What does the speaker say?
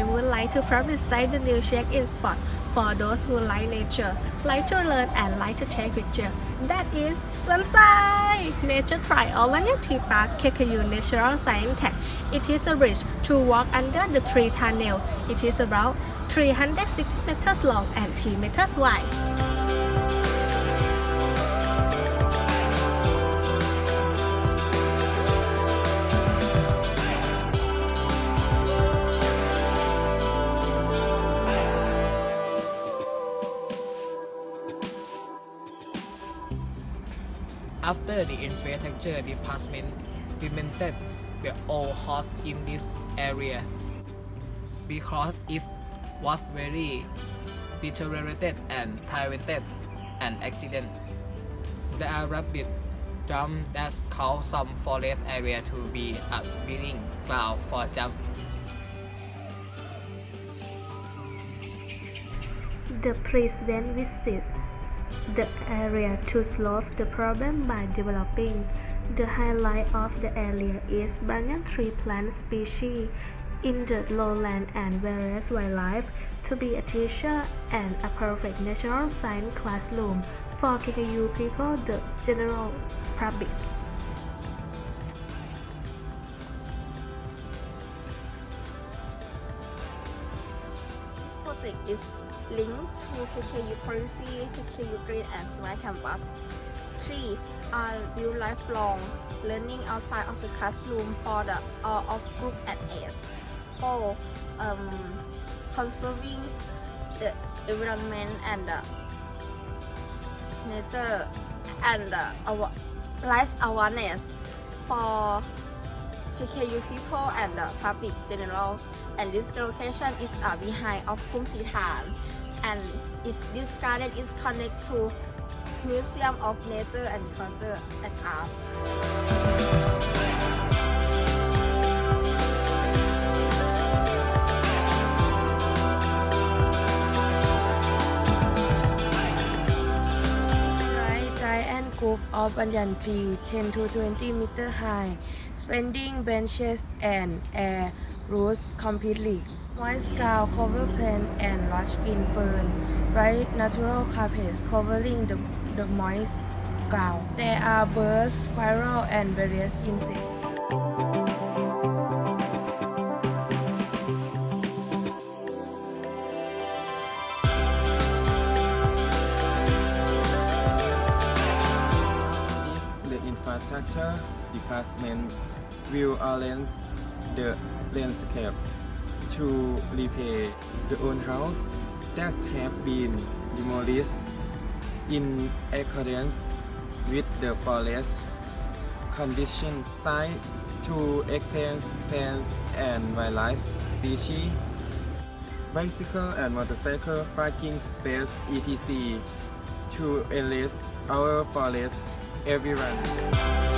to publicize the new check-in spot for those who like nature, like to learn and like to take picture. That is Sunside Nature Trail Vanity Park KKU Natural Science Tag. It is a bridge to walk under the tree tunnel. It is about 360 meters long and 3 meters wide. After the infrastructure department implemented the old house in this area because it was very deteriorated and prevented an accident. There are jump that cause some forest area to be a breeding ground for jump. The president visits the area to solve the problem by developing. The highlight of the area is banyan tree plant species in the lowland and various wildlife to be a teacher and a perfect natural science classroom for KKU people, the general public. This project is linked to KKU policy, KKU Green and Smart Campus. 3. Are build lifelong learning outside of the classroom for the all of group and age. 4. Um, conserving the environment and the nature and awa- life awareness for KKU people and the public general. And this location is uh, behind of Kum Sitan. And is, this garden is connected to Museum of Nature and Culture and Art. Group of banyan tree 10 to 20 meter high, spreading branches and air roots completely. White scout cover plant and large green fern, bright natural carpets covering the, the moist ground. There are birds, squirrel and various insects. Infrastructure department will arrange the landscape to repair the old house that have been demolished in accordance with the forest condition site to expand plants and wildlife species. Bicycle and motorcycle parking space etc to enlist our forest everyone